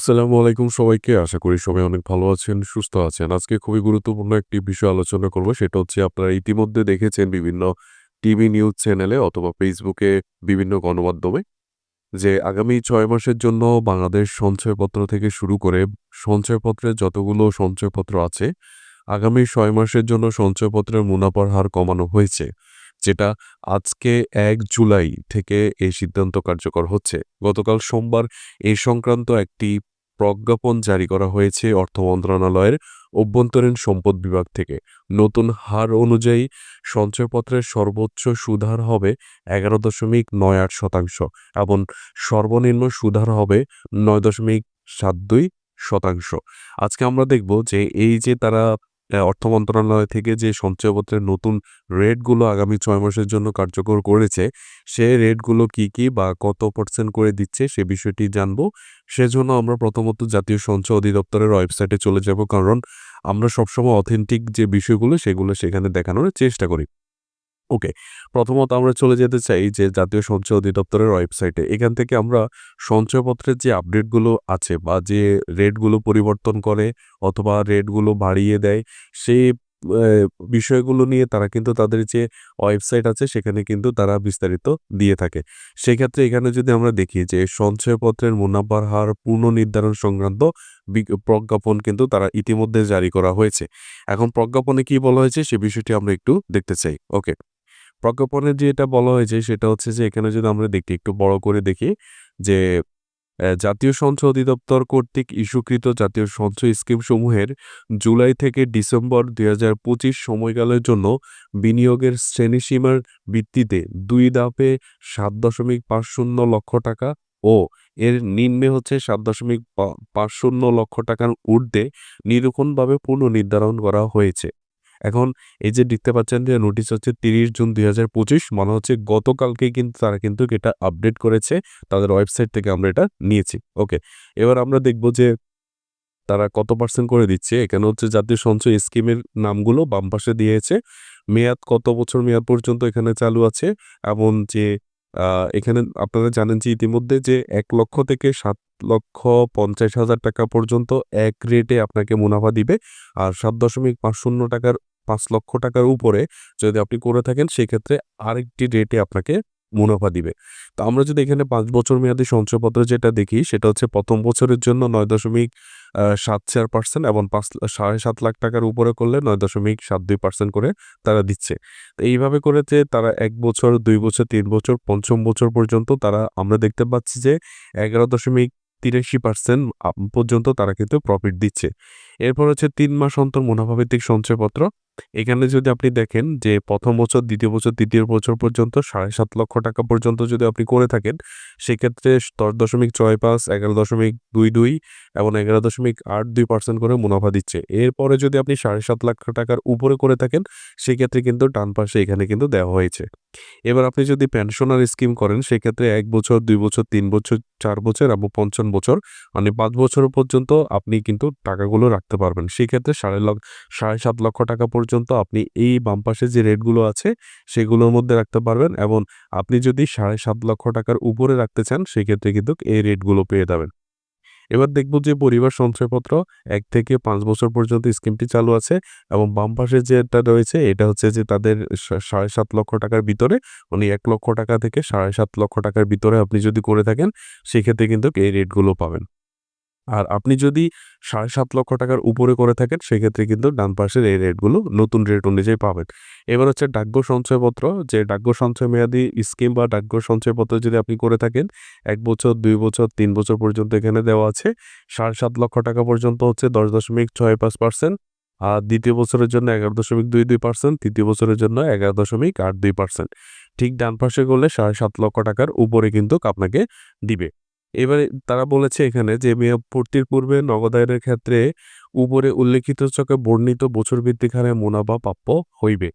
আসসালামু আলাইকুম সবাইকে। আশা করি সবাই অনেক ভালো আছেন, সুস্থ আছেন। আজকে খুবই গুরুত্বপূর্ণ একটি বিষয় আলোচনা করব। সেটা হচ্ছে আপনারা ইতিমধ্যে দেখেছেন বিভিন্ন টিভি নিউজ চ্যানেলে অথবা ফেসবুকে বিভিন্ন গণমাধ্যমে যে আগামী ছয় মাসের জন্য বাংলাদেশ সঞ্চয়পত্র থেকে শুরু করে সঞ্চয়পত্রের যতগুলো সঞ্চয়পত্র আছে, আগামী ছয় মাসের জন্য সঞ্চয়পত্রের মুনাফার হার কমানো হয়েছে। যেটা আজকে এক জুলাই থেকে এই সিদ্ধান্ত কার্যকর হচ্ছে। গতকাল সোমবার এ সংক্রান্ত একটি প্রজ্ঞাপন জারি করা হয়েছে অর্থ মন্ত্রণালয়ের অভ্যন্তরীণ সম্পদ বিভাগ থেকে। নতুন হার অনুযায়ী সঞ্চয়পত্রের সর্বোচ্চ সুধার হবে ১১.৯৮ শতাংশ এবং সর্বনিম্ন সুধার হবে ৯.৭২ শতাংশ। আজকে আমরা দেখব যে এই যে তারা অর্থ মন্ত্রণালয় থেকে যে সঞ্চয়পত্রের নতুন রেটগুলো আগামী ছয় মাসের জন্য কার্যকর করেছে, সে রেটগুলো কি, কি বা কত পার্সেন্ট করে দিচ্ছে সে বিষয়টি জানব। সেজন্য আমরা প্রথমত জাতীয় সঞ্চয় অধিদপ্তরের ওয়েবসাইটে চলে যাব কারণ আমরা সবসময় অথেন্টিক যে বিষয়গুলো সেগুলো সেখানে দেখানোর চেষ্টা করি। ওকে, প্রথমত আমরা চলে যেতে চাই যে জাতীয় সঞ্চয় অধিদপ্তরের ওয়েবসাইটে। এখান থেকে আমরা সঞ্চয়পত্রের যে আপডেটগুলো আছে বা যে রেটগুলো পরিবর্তন করে অথবা রেটগুলো বাড়িয়ে দেয়, সেই বিষয়গুলো নিয়ে তারা কিন্তু তাদের যে ওয়েবসাইট আছে সেখানে কিন্তু তারা বিস্তারিত দিয়ে থাকে। সেক্ষেত্রে এখানে যদি আমরা দেখি যে সঞ্চয়পত্রের মুনাফার হার পুনর্নির্ধারণ সংক্রান্ত প্রজ্ঞাপন কিন্তু তারা ইতিমধ্যে জারি করা হয়েছে। এখন প্রজ্ঞাপনে কি বলা হয়েছে সে বিষয়টি আমরা একটু দেখতে চাই। ওকে। প্রজ্ঞাপনে যেটা বলা হয়েছে সেটা হচ্ছে যে এখানে যদি আমরা দেখি, একটু বড় করে দেখি যে জাতীয় সঞ্চয় অধিদপ্তর কর্তৃক ইস্যুকৃত জাতীয় সঞ্চয় স্কিমসমূহের জুলাই থেকে ডিসেম্বর ২০২৫ সময়কালের জন্য বিনিয়োগের শ্রেণীসীমার ভিত্তিতে ২ ধাপে ৭.৫০ লক্ষ টাকা ও এর নিম্নে হচ্ছে ৭.৫০ লক্ষ টাকার ঊর্ধ্বে নিরীক্ষণভাবে পুনর্নির্ধারণ করা হয়েছে। এখন এই যে দেখতে পাচ্ছেন যে নোটিশ হচ্ছে ৩০ জুন ২০২৫ মনে হচ্ছে গতকালকেই কিন্তু তারা কিন্তু এটা আপডেট করেছে। তাদের ওয়েবসাইট থেকে আমরা এটা নিয়েছি। ওকে। এবার আমরা দেখব যে তারা কত পার্সেন্ট করে দিচ্ছে। এখানে হচ্ছে জাতীয় সঞ্চয় স্কিমের নামগুলো বাম পাশে দিয়েছে। মেয়াদ কত বছর মেয়াদ পর্যন্ত এখানে চালু আছে এবং যে এখানে আপনারা জানেন যে ইতিমধ্যে যে এক লক্ষ থেকে ৭,৫০,০০০ টাকা পর্যন্ত এক রেটে আপনাকে মুনাফা দিবে। আর ৭.৫০ টাকার ৫ লক্ষ টাকার উপরে যদি আপনি করে থাকেন সেক্ষেত্রে আরেকটি রেটে আপনাকে মুনাফা দিবে। তো আমরা যদি এখানে পাঁচ বছর মেয়াদী সঞ্চয়পত্র যেটা দেখি সেটা হচ্ছে প্রথম বছরের জন্য ৯.৭৪% এবং পাঁচ ৭.৫ লাখ টাকার উপরে করলে ৯.৭২% করে তারা দিচ্ছে। তো এইভাবে করে যে তারা এক বছর, দুই বছর, তিন বছর, পঞ্চম বছর পর্যন্ত তারা আমরা দেখতে পাচ্ছি যে এগারো দশমিক তিরাশি পার্সেন্ট পর্যন্ত তারা কিন্তু প্রফিট দিচ্ছে। এরপর হচ্ছে তিন মাস অন্তর মুনাফাভিত্তিক সঞ্চয়পত্র। এখানে যদি আপনি দেখেন যে প্রথম বছর, দ্বিতীয় বছর, ৩য় বছর পর্যন্ত ৭.৫ লক্ষ টাকা পর্যন্ত যদি আপনি করে থাকেন, সেক্ষেত্রে ১০.৬৫, ১১.২২ এবং ১১.৮২% করে মুনাফা দিচ্ছে। এরপরে যদি আপনি ৭.৫ লাখ টাকার উপরে করে থাকেন, সেক্ষেত্রে কিন্তু ডান পাশে এখানে কিন্তু দেওয়া হয়েছে। এবার আপনি যদি পেনশনার স্কিম করেন সেক্ষেত্রে এক বছর, দুই বছর, তিন বছর, চার বছর এবং ৫৫ বছর মানে পাঁচ বছর পর্যন্ত আপনি কিন্তু টাকাগুলো রাখতে পারবেন। সেক্ষেত্রে সাড়ে লক্ষ সাড়ে সাত লক্ষ টাকা পর্যন্ত আপনি এই বাম পাশে যে রেটগুলো আছে, সেগুলোর মধ্যে রাখতে পারবেন এবং আপনি যদি ৭.৫ লক্ষ টাকার উপরে রাখতে চান, সেক্ষেত্রে কিন্তু এই রেটগুলো পেয়ে যাবেন। এবার দেখব যে পরিবার সঞ্চয়পত্র, এক থেকে পাঁচ বছর পর্যন্ত স্কিমটি চালু আছে এবং বাম পাশে যেটা রয়েছে, এটা হচ্ছে যে তাদের সা ৭.৫ লক্ষ টাকার ভিতরে মানে এক লক্ষ টাকা থেকে ৭.৫ লক্ষ টাকার ভিতরে আপনি যদি করে থাকেন, সেক্ষেত্রে কিন্তু এই রেটগুলো পাবেন। আর আপনি যদি ৭.৫ লক্ষ টাকার উপরে করে থাকেন সেক্ষেত্রে কিন্তু ডান পাশের এই রেটগুলো নতুন রেট অনুযায়ী পাবেন। এবার হচ্ছে ডাকঘর সঞ্চয়পত্র যে ডাকঘর সঞ্চয় মেয়াদী স্কিম বা ডাকঘর সঞ্চয়পত্র যদি আপনি করে থাকেন এক বছর, দুই বছর, তিন বছর পর্যন্ত এখানে দেওয়া আছে। ৭.৫ লক্ষ টাকা পর্যন্ত হচ্ছে ১০.৬৫% আর দ্বিতীয় বছরের জন্য ১১.২২%, তৃতীয় বছরের জন্য ১১.৮২%। ঠিক ডান পাশে করলে ৭.৫ লক্ষ টাকার উপরে কিন্তু আপনাকে দিবে। এবারে তারা বলেছে এখানে যে মেয়াদ পূর্তির পূর্বে নগদায়নের ক্ষেত্রে উপরে উল্লেখিত চকে বর্ণিত বছরভিত্তিক হারে মুনাফা প্রাপ্য হইবে।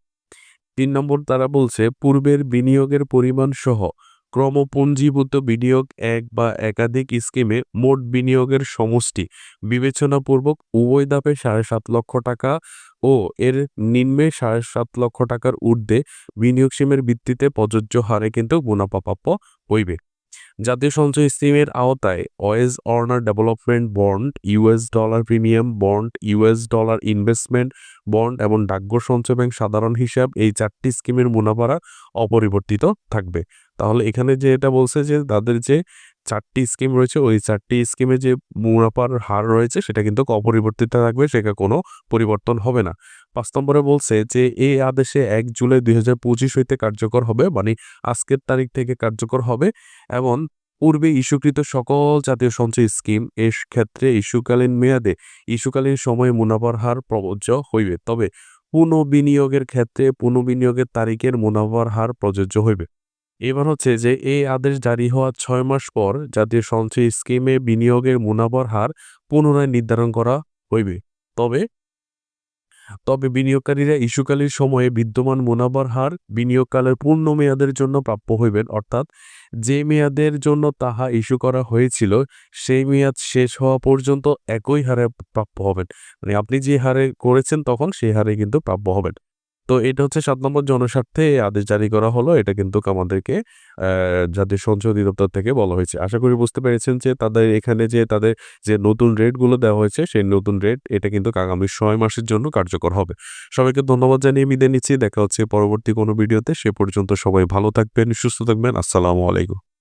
তিন নম্বর তারা বলছে, পূর্বের বিনিয়োগের পরিমাণ সহ ক্রমপুঞ্জীভূত বিনিয়োগ এক বা একাধিক স্কিমে মোট বিনিয়োগের সমষ্টি বিবেচনাপূর্বক উভয় ধাপে ৭.৫ লক্ষ টাকা ও এর নিম্নে ৭.৫ লক্ষ টাকার ঊর্ধ্বে বিনিয়োগ স্কিমের ভিত্তিতে প্রযোজ্য হারে কিন্তু মুনাফা প্রাপ্য হইবে। জাতীয় সঞ্চয় স্কিমের আওতায় wage earner development bond, US dollar premium bond, US dollar investment bond এবং ডাকঘর সঞ্চয় ব্যাংক সাধারণ হিসাব এই চারটি স্কিমের মুনাফারা অপরিবর্তিত থাকবে। তাহলে এখানে যে এটা বলছে যে তাদের যে চারটি স্কিম রয়েছে, ওই চারটি স্কিমে যে মুনাফার হার রয়েছে, সেটা কিন্তু অপরিবর্তিত থাকবে, সেটা কোনো পরিবর্তন হবে না। পাঁচ নম্বরে বলছে যে এই আদেশে এক জুলাই দুই হাজার পঁচিশ হইতে কার্যকর হবে মানে আজকের তারিখ থেকে কার্যকর হবে, এবং পূর্বে ইস্যুকৃত সকল জাতীয় সঞ্চয় স্কিম এর ক্ষেত্রে ইস্যুকালীন মেয়াদে, ইস্যুকালীন সময়ে মুনাফার হার প্রযোজ্য হইবে, তবে পুনঃবিনিয়োগের ক্ষেত্রে পুনঃবিনিয়োগের তারিখের মুনাফার হার প্রযোজ্য হইবে। এবার হচ্ছে যে এই আদেশ জারি হওয়ার ছয় মাস পর জাতীয় সঞ্চয় স্কিমে বিনিয়োগের মুনাফার হার পুনরায় নির্ধারণ করা হইবে। তবে তবে বিনিয়োগকারীরা ইস্যুকালীর সময়ে বিদ্যমান মুনাফার হার বিনিয়োগকালের পূর্ণ মেয়াদের জন্য প্রাপ্য হইবেন, অর্থাৎ যে মেয়াদের জন্য তাহা ইস্যু করা হয়েছিল, সেই মেয়াদ শেষ হওয়া পর্যন্ত একই হারে প্রাপ্য হবেন। মানে আপনি যে হারে করেছেন তখন সেই হারে কিন্তু প্রাপ্য হবেন। তো এটা হচ্ছে সাত নম্বর জনস্বার্থে আদেশ জারি করা হলো। এটা কিন্তু আমাদেরকে জাতীয় সঞ্চয় অধিদপ্তর থেকে বলা হয়েছে। আশা করি বুঝতে পেরেছেন যে তাদের এখানে যে তাদের যে নতুন রেটগুলো দেওয়া হয়েছে, সেই নতুন রেট এটা কিন্তু আগামী ছয় মাসের জন্য কার্যকর হবে। সবাইকে ধন্যবাদ জানিয়ে বিদায় নিচ্ছি। দেখা হচ্ছে পরবর্তী কোনো ভিডিওতে। সে পর্যন্ত সবাই ভালো থাকবেন, সুস্থ থাকবেন। আসসালামু আলাইকুম।